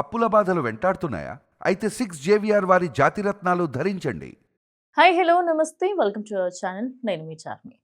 అప్పుల బాధలు వెంటాడుతున్నాయా? అయితే సిక్స్ జేవిఆర్ వారి జాతిరత్నాలు ధరించండి. హాయ్ హలో నమస్తే. Welcome to our channel. నేను మీ చార్మి.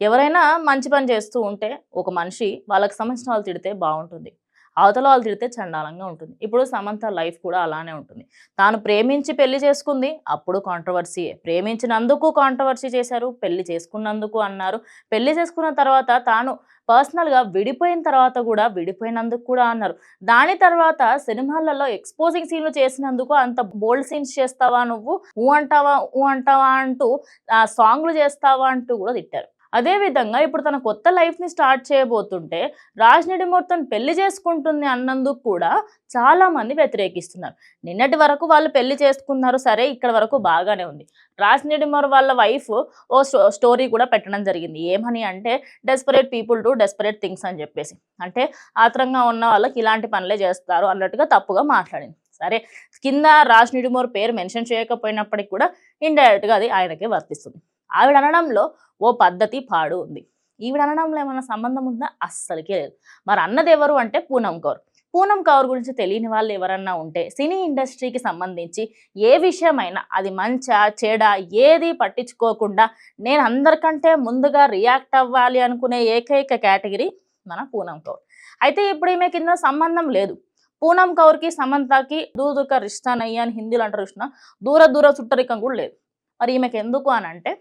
ఎవరైనా మంచి పని చేస్తూ ఉంటే ఒక మనిషి వాళ్ళకి సంబంధించిన వాళ్ళు తిడితే బాగుంటుంది. అవతల వాళ్ళు తిడితే చండాలంగా ఉంటుంది. ఇప్పుడు సమంత లైఫ్ కూడా అలానే ఉంటుంది. తాను ప్రేమించి పెళ్ళి చేసుకుంది అప్పుడు కాంట్రవర్సీ ప్రేమించినందుకు కాంట్రవర్సీ చేశారు పెళ్ళి చేసుకున్నందుకు అన్నారు. పెళ్ళి చేసుకున్న తర్వాత తాను పర్సనల్గా విడిపోయిన తర్వాత కూడా విడిపోయినందుకు కూడా అన్నారు. దాని తర్వాత సినిమాలలో ఎక్స్పోజింగ్ సీన్లు చేసినందుకు అంత బోల్డ్ సీన్స్ చేస్తావా నువ్వు? ఊ అంటావా ఊ అంటావా అంటూ ఆ సాంగ్లు చేస్తావా అంటూ కూడా తిట్టారు. అదే విధంగా ఇప్పుడు తన కొత్త లైఫ్ని స్టార్ట్ చేయబోతుంటే రాజ్ నిడిమూర్తను పెళ్ళి చేసుకుంటుంది అన్నందుకు కూడా చాలామంది వ్యతిరేకిస్తున్నారు. నిన్నటి వరకు వాళ్ళు పెళ్ళి చేసుకున్నారు సరే ఇక్కడ వరకు బాగానే ఉంది. రాజ్ వాళ్ళ వైఫ్ ఓ స్టో- స్టోరీ కూడా పెట్టడం జరిగింది. ఏమని అంటే desperate people to desperate things అని చెప్పేసి. అంటే ఆత్రంగా ఉన్న వాళ్ళకి ఇలాంటి పనులే చేస్తారు అన్నట్టుగా తప్పుగా మాట్లాడింది. సరే కింద రాజ్ నిడిమోర్ పేరు మెన్షన్ చేయకపోయినప్పటికీ కూడా ఇండైరెక్ట్గా అది ఆయనకే వర్తిస్తుంది. ఆవిడ అనడంలో ఓ పద్ధతి పాడు ఉంది. ఈవిడ అనడంలో ఏమైనా సంబంధం ఉందా? అస్సలకే లేదు. మరి అన్నది ఎవరు అంటే పూనం కౌర్. పూనం కౌర్ గురించి తెలియని వాళ్ళు ఎవరన్నా ఉంటే సినీ ఇండస్ట్రీకి సంబంధించి ఏ విషయమైనా అది మంచా చెడా ఏది పట్టించుకోకుండా నేను అందరికంటే ముందుగా రియాక్ట్ అవ్వాలి అనుకునే ఏకైక కేటగిరీ మన పూనం కౌర్. అయితే ఇప్పుడు ఈమె కింద సంబంధం లేదు. పూనం కౌర్కి సమంతకి దూదుక రిష్టానయ్య అని హిందీలు అంటారు కృష్ణ. దూర దూర చుట్టరికం కూడా లేదు. మరి ఈమెకి ఎందుకు అని అంటే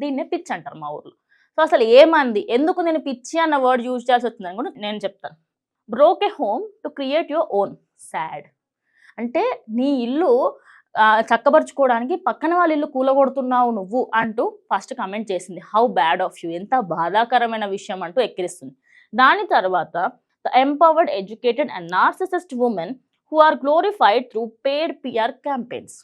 దీన్నే పిచ్చి అంటారు మా ఊర్లో. సో అసలు ఏమంది? ఎందుకు నేను పిచ్చి అన్న వర్డ్ యూజ్ చేయాల్సి వచ్చిందని కూడా నేను చెప్తాను. Broke a home to create your own sad అంటే నీ ఇల్లు చక్కబరుచుకోవడానికి పక్కన వాళ్ళ ఇల్లు కూలగొడుతున్నావు నువ్వు అంటూ ఫస్ట్ కమెంట్ చేసింది. హౌ బ్యాడ్ ఆఫ్ యూ ఎంత బాధాకరమైన విషయం అంటూ ఎక్కిరిస్తుంది. దాని తర్వాత the empowered educated and narcissist women who are glorified through paid PR campaigns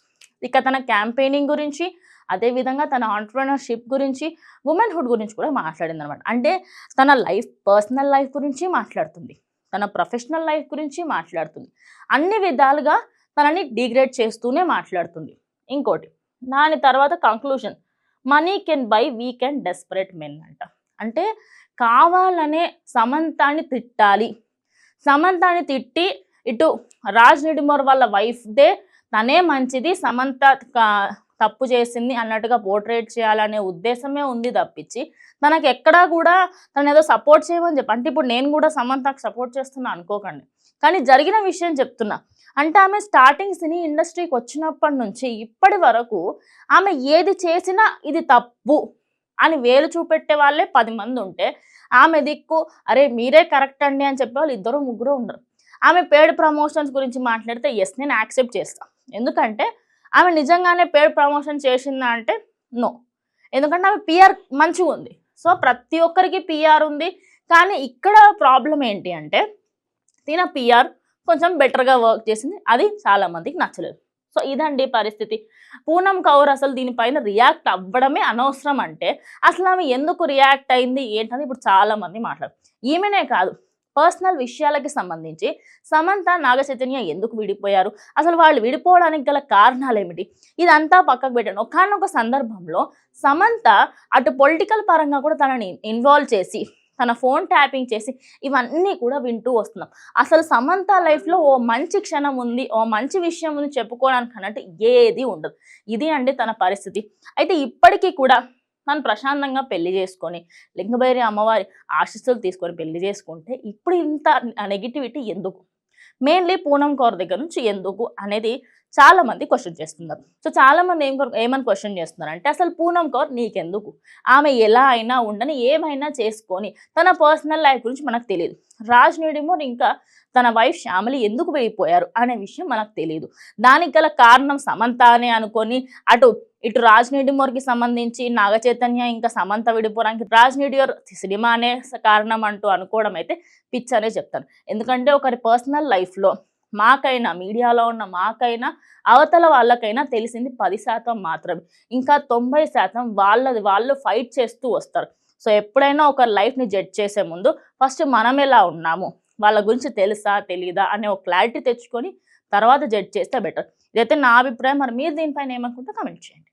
ఇక తన క్యాంపెయినింగ్ గురించి అదేవిధంగా తన ఆంటర్ప్రినర్షిప్ గురించి ఉమెన్హుడ్ గురించి కూడా మాట్లాడింది అనమాట అంటే తన లైఫ్ పర్సనల్ లైఫ్ గురించి మాట్లాడుతుంది. తన ప్రొఫెషనల్ లైఫ్ గురించి మాట్లాడుతుంది. అన్ని విధాలుగా తనని డిగ్రేడ్ చేస్తూనే మాట్లాడుతుంది. ఇంకోటి దాని తర్వాత conclusion money can buy we can desperate men అంట. అంటే కావాలనే సమంతాన్ని తిట్టాలి. సమంతాన్ని తిట్టి ఇటు రాజ్ నిడిమోర్ వాళ్ళ వైఫ్దే తనే మంచిది సమంత తప్పు చేసింది అన్నట్టుగా పోర్ట్రేట్ చేయాలనే ఉద్దేశమే ఉంది తప్పించి తనకు ఎక్కడా కూడా తను ఏదో సపోర్ట్ చేయమని చెప్పి అంటే ఇప్పుడు నేను కూడా సమంతకు సపోర్ట్ చేస్తున్నా అనుకోకండి. కానీ జరిగిన విషయం చెప్తున్నా. అంటే ఆమె స్టార్టింగ్ సినీ ఇండస్ట్రీకి వచ్చినప్పటి నుంచి ఇప్పటి వరకు ఆమె ఏది చేసినా ఇది తప్పు అని వేలు చూపెట్టే వాళ్ళే పది మంది ఉంటే ఆమె దిక్కు అరే మీరే కరెక్ట్ అండి అని చెప్పే వాళ్ళు ఇద్దరు ముగ్గురు ఉండరు. ఆమె పేడ్ ప్రమోషన్స్ గురించి మాట్లాడితే ఎస్ నేను యాక్సెప్ట్ చేస్తాను ఎందుకంటే ఆమె నిజంగానే పేడ్ ప్రమోషన్ చేసిందా అంటే నో ఎందుకంటే ఆమె పిఆర్ మంచిగా ఉంది. సో ప్రతి ఒక్కరికి పిఆర్ ఉంది. కానీ ఇక్కడ ప్రాబ్లం ఏంటి అంటే తిన పిఆర్ కొంచెం బెటర్గా వర్క్ చేసింది. అది చాలామందికి నచ్చలేదు. సో ఇదండి పరిస్థితి. పూనం కౌర్ అసలు దీనిపైన రియాక్ట్ అవ్వడమే అనవసరం అంటే అసలు ఆమె ఎందుకు రియాక్ట్ అయింది ఏంటని ఇప్పుడు చాలామంది మాట్లాడు ఈమెనే కాదు పర్సనల్ విషయాలకి సంబంధించి సమంత నాగచైతన్య ఎందుకు విడిపోయారు? అసలు వాళ్ళు విడిపోవడానికి గల కారణాలు ఏమిటి ఇదంతా పక్కకు పెట్టండి. ఒకనొక సందర్భంలో సమంత అటు పొలిటికల్ పరంగా కూడా తనని ఇన్వాల్వ్ చేసి తన ఫోన్ ట్యాపింగ్ చేసి ఇవన్నీ కూడా వింటూ వస్తున్నాం. అసలు సమంత లైఫ్లో ఓ మంచి క్షణం ఉంది ఓ మంచి విషయం ఉంది చెప్పుకోవడానికి అన్నట్టు ఏది ఉండదు. ఇది అండి తన పరిస్థితి. అయితే ఇప్పటికీ కూడా తను ప్రశాంతంగా పెళ్ళి చేసుకొని లింగభైరి అమ్మవారి ఆశీస్సులు తీసుకొని పెళ్ళి చేసుకుంటే ఇప్పుడు ఇంత నెగిటివిటీ ఎందుకు? మెయిన్లీ పూనం కౌర్ దగ్గర నుంచి ఎందుకు? అనేది చాలా మంది క్వశ్చన్ చేస్తున్నారు. సో చాలా మంది ఏం ఏమని క్వశ్చన్ చేస్తున్నారు అంటే అసలు పూనం కౌర్ నీకెందుకు? ఆమె ఎలా అయినా ఉండని ఏమైనా చేసుకొని తన పర్సనల్ లైఫ్ గురించి మనకు తెలియదు రాజ్ నిడిమోర్ ఇంకా తన వైఫ్ శ్యామలి ఎందుకు వెళ్ళిపోయారు? అనే విషయం మనకు తెలియదు దానికి గల కారణం సమంత అనే అనుకొని అటు ఇటు రాజ్ నిడిమోర్కి సంబంధించి నాగ చైతన్య ఇంకా సమంత విడిపోవడానికి రాజ్ నిడియోర్ సినిమానే కారణం అంటూ అనుకోవడం అయితే పిచ్ అనే చెప్తాను. ఎందుకంటే ఒకరి పర్సనల్ లైఫ్లో మాకైనా మీడియాలో ఉన్న మాకైనా అవతల వాళ్ళకైనా తెలిసింది పది శాతం మాత్రమే. ఇంకా తొంభై శాతం వాళ్ళది వాళ్ళు ఫైట్ చేస్తూ వస్తారు. సో ఎప్పుడైనా ఒక లైఫ్ని జడ్జ్ చేసే ముందు ఫస్ట్ మనం ఎలా ఉన్నాము? వాళ్ళ గురించి తెలుసా తెలీదా అనే ఒక క్లారిటీ తెచ్చుకొని తర్వాత జడ్జ్ చేస్తే బెటర్ ఇదైతే నా అభిప్రాయం. మరి మీరు దీనిపైన ఏమనుకుంటే కమెంట్ చేయండి.